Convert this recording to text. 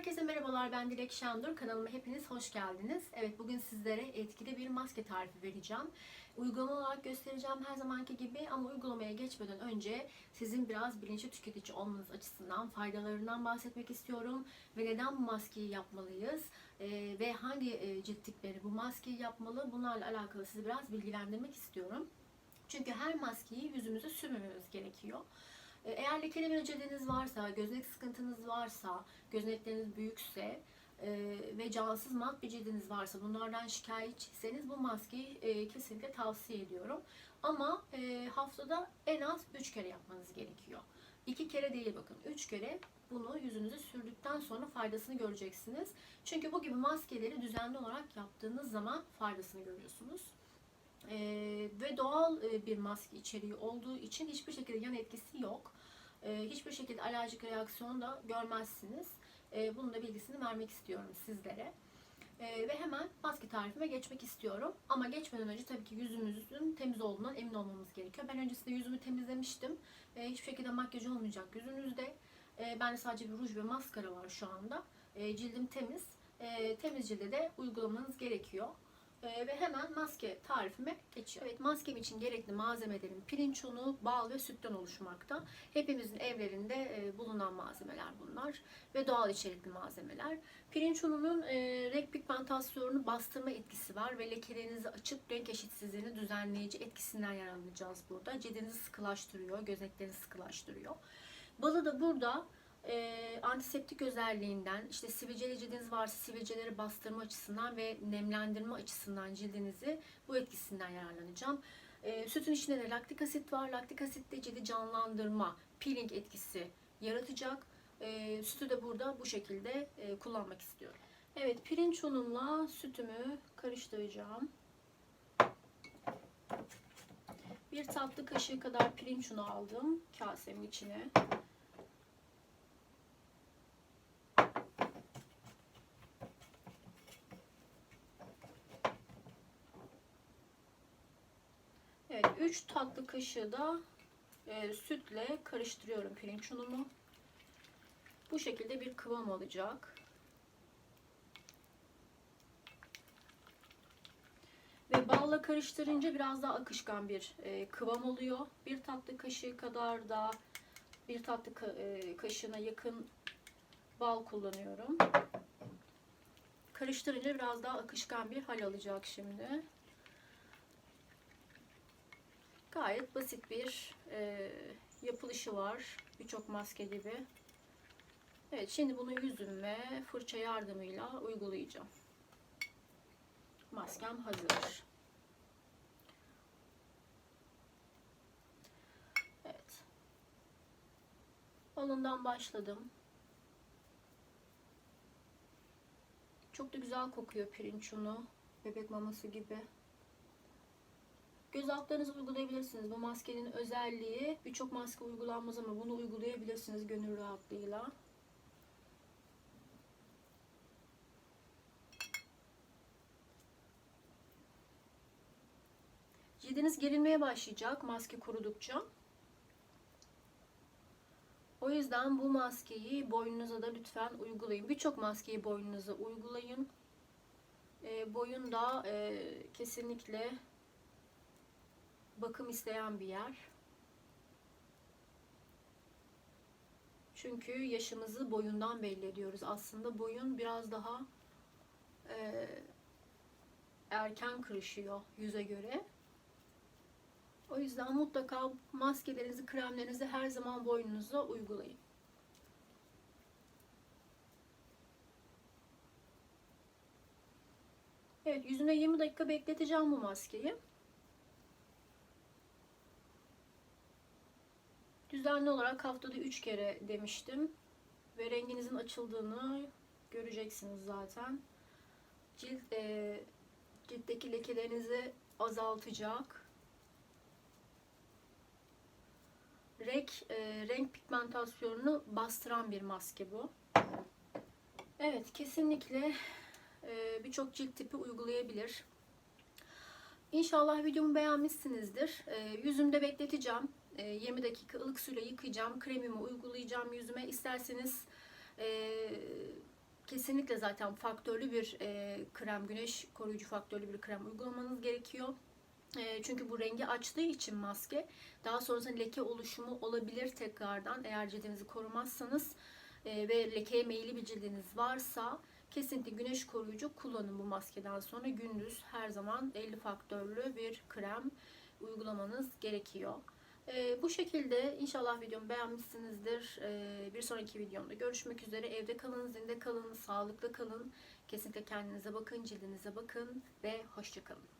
Herkese merhabalar ben Dilek Şendur. Kanalıma hepiniz hoş geldiniz. Evet bugün sizlere etkili bir maske tarifi vereceğim. Uygulama olarak göstereceğim her zamanki gibi ama uygulamaya geçmeden önce sizin biraz bilinçli tüketici olmanız açısından faydalarından bahsetmek istiyorum. Ve neden bu maskeyi yapmalıyız ee, ve hangi e, cilt tipleri bu maskeyi yapmalı bunlarla alakalı sizi biraz bilgilendirmek istiyorum. Çünkü her maskeyi yüzümüze sürmememiz gerekiyor. E, Eğer lekeli bir cildiniz varsa, göznek sıkıntınız varsa, göznekleriniz büyükse e, ve cansız mat bir cildiniz varsa, bunlardan şikayetçiyseniz bu maskeyi e, kesinlikle tavsiye ediyorum. Ama e, haftada en az 3 kere yapmanız gerekiyor. 2 kere değil bakın 3 kere bunu yüzünüze sürdükten sonra faydasını göreceksiniz. Çünkü bu gibi maskeleri düzenli olarak yaptığınız zaman faydasını görüyorsunuz. Ee, ve doğal e, bir maske içeriği olduğu için hiçbir şekilde yan etkisi yok. Ee, hiçbir şekilde alerjik reaksiyon da görmezsiniz. Ee, bunun da bilgisini vermek istiyorum sizlere. Ee, ve hemen maske tarifime geçmek istiyorum. Ama geçmeden önce tabii ki yüzümüzün temiz olduğundan emin olmamız gerekiyor. Ben öncesinde yüzümü temizlemiştim. Ee, hiçbir şekilde makyaj olmayacak yüzünüzde. Ee, bende sadece bir ruj ve maskara var şu anda. Ee, cildim temiz. Ee, temiz cilde de uygulamanız gerekiyor. Ee, ve hemen maske tarifime geçiyorum. Evet maskem için gerekli malzemelerim pirinç unu, bal ve sütten oluşmakta. Hepimizin evlerinde e, bulunan malzemeler bunlar ve doğal içerikli malzemeler. Pirinç ununun e, renk pigmentasyonunu bastırma etkisi var ve lekelerinizi açıp renk eşitsizliğini düzenleyici etkisinden yararlanacağız burada. Cildinizi sıkılaştırıyor, gözeneklerinizi sıkılaştırıyor. Balı da burada e, antiseptik özelliğinden, işte sivilceli cildiniz varsa sivilceleri bastırma açısından ve nemlendirme açısından cildinizi bu etkisinden yararlanacağım. E, sütün içinde de laktik asit var. Laktik asit de cildi canlandırma, peeling etkisi yaratacak. E, sütü de burada bu şekilde e, kullanmak istiyorum. Evet, pirinç unumla sütümü karıştıracağım. Bir tatlı kaşığı kadar pirinç unu aldım kasemin içine. Evet, 3 tatlı kaşığı da e, sütle karıştırıyorum pirinç unumu. Bu şekilde bir kıvam alacak. Ve balla karıştırınca biraz daha akışkan bir e, kıvam oluyor. Bir tatlı kaşığı kadar da bir tatlı ka e, kaşığına yakın bal kullanıyorum. Karıştırınca biraz daha akışkan bir hal alacak şimdi. Gayet basit bir e, yapılışı var. Birçok maske gibi. Evet şimdi bunu yüzüme fırça yardımıyla uygulayacağım. Maskem hazır. Evet. Alından başladım. Çok da güzel kokuyor pirinç unu. Bebek maması gibi. Göz altlarınızı uygulayabilirsiniz. Bu maskenin özelliği birçok maske uygulanmaz ama bunu uygulayabilirsiniz gönül rahatlığıyla. Cildiniz gerilmeye başlayacak maske kurudukça. O yüzden bu maskeyi boynunuza da lütfen uygulayın. Birçok maskeyi boynunuza uygulayın. E, boyun da e, kesinlikle bakım isteyen bir yer. Çünkü yaşımızı boyundan belli ediyoruz. Aslında boyun biraz daha e, erken kırışıyor yüze göre. O yüzden mutlaka maskelerinizi, kremlerinizi her zaman boynunuza uygulayın. Evet, yüzüne 20 dakika bekleteceğim bu maskeyi. Düzenli olarak haftada 3 kere demiştim. Ve renginizin açıldığını göreceksiniz zaten. Cilt, e, ciltteki lekelerinizi azaltacak. Renk, e, renk pigmentasyonunu bastıran bir maske bu. Evet kesinlikle e, birçok cilt tipi uygulayabilir. İnşallah videomu beğenmişsinizdir. E, yüzümde bekleteceğim. 20 dakika ılık suyla yıkayacağım. Kremimi uygulayacağım yüzüme. İsterseniz kesinlikle zaten faktörlü bir e, krem, güneş koruyucu faktörlü bir krem uygulamanız gerekiyor. E, çünkü bu rengi açtığı için maske daha sonrasında leke oluşumu olabilir tekrardan eğer cildinizi korumazsanız e, ve lekeye meyilli bir cildiniz varsa kesinlikle güneş koruyucu kullanın bu maskeden sonra gündüz her zaman 50 faktörlü bir krem uygulamanız gerekiyor. Ee, bu şekilde inşallah videomu beğenmişsinizdir. Ee, bir sonraki videomda görüşmek üzere. Evde kalın, zinde kalın, sağlıklı kalın. Kesinlikle kendinize bakın, cildinize bakın ve hoşçakalın.